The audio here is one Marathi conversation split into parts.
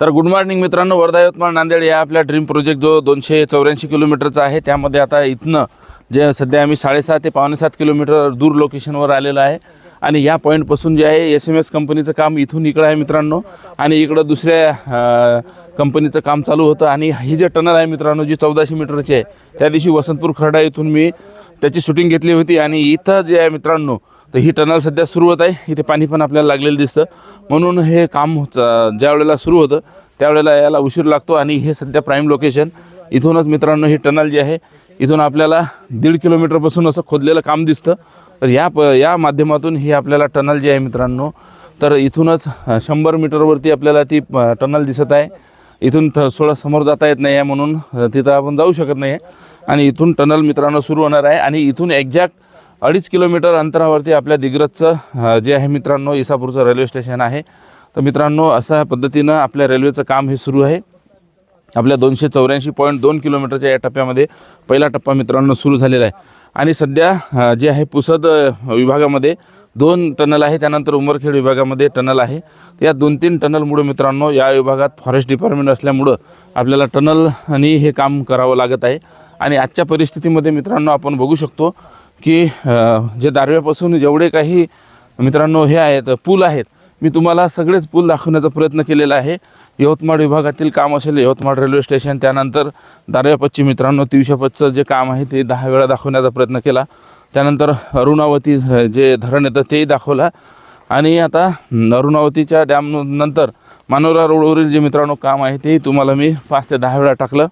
तर गुड मॉर्निंग मित्रांनो वर्धा यवतमाळ नांदेड या आपल्या ड्रीम प्रोजेक्ट जो दोनशे चौऱ्याऐंशी किलोमीटरचा आहे त्यामध्ये आता इथनं जे सध्या आम्ही साडेसहा ते पावणे सात किलोमीटर दूर लोकेशनवर आलेलं आहे. आणि या पॉईंटपासून जे आहे एस एम एस कंपनीचं काम इथून इकडं आहे मित्रांनो. आणि इकडं दुसऱ्या कंपनीचं काम चालू होतं. आणि ही जे टनल आहे मित्रांनो जी चौदाशे मीटरची आहे त्या दिवशी वसंतपूर खर्डा इथून मी त्याची शूटिंग घेतली होती. आणि इथं जे आहे मित्रांनो तर ही टनल सध्या सुरू होत आहे. इथे पाणी पण आपल्याला लागलेलं दिसतं. म्हणून हे काम च- ज्या वेळेला सुरू होतं त्यावेळेला याला उशीर लागतो आणि हे सध्या प्राईम लोकेशन इथूनच मित्रांनो ही टनल जी आहे इथून आपल्याला दीड किलोमीटरपासून असं खोदलेलं काम दिसतं. तर या प या माध्यमातून ही आपल्याला टनल जी आहे मित्रांनो तर इथूनच शंभर मीटरवरती आपल्याला ती टनल दिसत आहे. इथून थ थोडं समोर जाता येत नाही आहे म्हणून तिथं आपण जाऊ शकत नाही आहे आणि इथून टनल मित्रांनो सुरू होणार आहे आणि इथून एक्झॅक्ट अडीच किलोमीटर अंतरावरती आपल्या दिग्रजचं जे आहे मित्रांनो इसापूरचं रेल्वे स्टेशन आहे. तर मित्रांनो अशा पद्धतीनं आपल्या रेल्वेचं काम हे सुरू आहे. आपल्या दोनशे चौऱ्याऐंशी पॉईंट दोन किलोमीटरच्या या टप्प्यामध्ये पहिला टप्पा मित्रांनो सुरू झालेला आहे. आणि सध्या जे आहे पुसद विभागामध्ये दोन टनल आहे. त्यानंतर उमरखेड विभागामध्ये टनल आहे. तर या दोन तीन टनलमुळे मित्रांनो या विभागात फॉरेस्ट डिपार्टमेंट असल्यामुळं आपल्याला टनल आणि हे काम करावं लागत आहे. आणि आजच्या परिस्थितीमध्ये मित्रांनो आपण बघू शकतो की जे दारव्यापासून जेवढे काही मित्रांनो हे आहेत पूल आहेत मी तुम्हाला सगळेच पूल दाखवण्याचा प्रयत्न केलेला आहे. यवतमाळ विभागातील काम असेल यवतमाळ रेल्वे स्टेशन त्यानंतर दारव्यापच्ची मित्रांनो तिवशापतचं जे काम आहे ते दहा वेळा दाखवण्याचा प्रयत्न केला. त्यानंतर अरुणावती जे धरण येतं तेही दाखवला. आणि आता अरुणावतीच्या डॅम नंतर मानोरा रोडवरील जे मित्रांनो काम आहे तेही तुम्हाला मी पाच ते दहा वेळा टाकलं.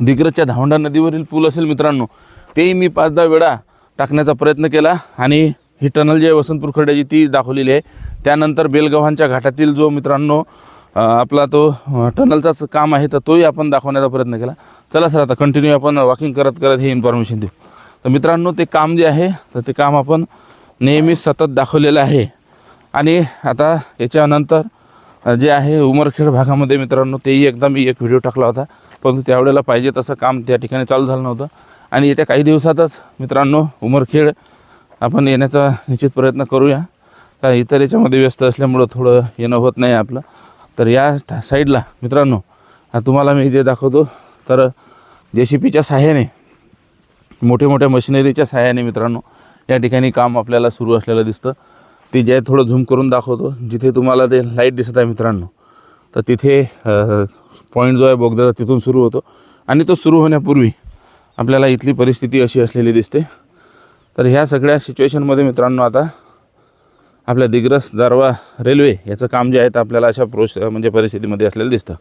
दिग्रजच्या धावंडा नदीवरील पूल असेल मित्रांनो तेही मी पाच दहा वेळा टाकण्याचा प्रयत्न केला आणि ही टनल जी आहे वसंतपूर खड्ड्याची ती दाखवलेली आहे. त्यानंतर बेलगव्हांच्या घाटातील जो मित्रांनो आपला तो टनलचाच काम आहे तर तोही आपण दाखवण्याचा प्रयत्न केला. चला सर आता कंटिन्यू आपण वॉकिंग करत करत हे इन्फॉर्मेशन देऊ. तर मित्रांनो ते काम जे आहे तर ते काम आपण नेहमी सतत दाखवलेलं आहे. आणि आता याच्यानंतर जे आहे उमरखेड भागामध्ये मित्रांनो तेही एकदा मी एक व्हिडिओ टाकला होता. परंतु त्यावेळेला पाहिजे तसं काम त्या ठिकाणी चालू झालं नव्हतं. आणि येत्या काही दिवसातच मित्रांनो उमरखेड आपण येण्याचा निश्चित प्रयत्न करूया. का इतर याच्यामध्ये व्यस्त असल्यामुळं थोडं येणं होत नाही आपलं. तर या साईडला मित्रांनो तुम्हाला मी जे दाखवतो तर जे सी पीच्या सहाय्याने मोठ्या मोठ्या मशिनरीच्या सहाय्याने मित्रांनो या ठिकाणी काम आपल्याला सुरू असलेलं दिसतं. ते जे थोडं झूम करून दाखवतो. जिथे तुम्हाला ते लाइट दिसत आहे मित्रांनो तर तिथे पॉईंट जो आहे बोगद्याचा तिथून सुरू होतो. आणि तो सुरू होण्यापूर्वी आपल्याला इथली परिस्थिती अशी असलेली दिसते. तर ह्या सगळ्या सिच्युएशनमध्ये मित्रांनो आता आपल्या दिग्रस दारवा रेल्वे याचं काम जे आहे ते आपल्याला अशा प्रोश म्हणजे परिस्थितीमध्ये असलेलं दिसतं.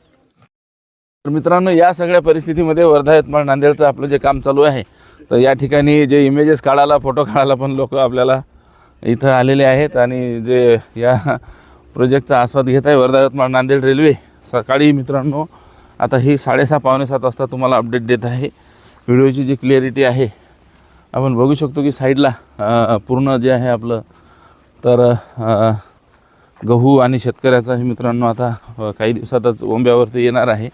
तर मित्रांनो या सगळ्या परिस्थितीमध्ये वर्धा यवतमाळ नांदेडचं आपलं जे काम चालू आहे तर या ठिकाणी जे इमेजेस काढायला फोटो काढायला पण लोक आपल्याला इथं आलेले आहेत आणि जे या प्रोजेक्टचा आस्वाद घेत आहे वर्धा यवतमाळ नांदेड रेल्वे. सकाळी मित्रांनो आता ही साडेसहा पावणे सात वाजता तुम्हाला अपडेट देत आहे. व्हिडिओची जी क्लिअरिटी आहे आपण बघू शकतो की साईडला पूर्ण जे आहे आपलं तर गहू आणि शेतकऱ्याचा हे मित्रांनो आता काही दिवसातच ओंब्यावरती येणार आहे.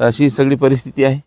तर अशी सगळी परिस्थिती आहे.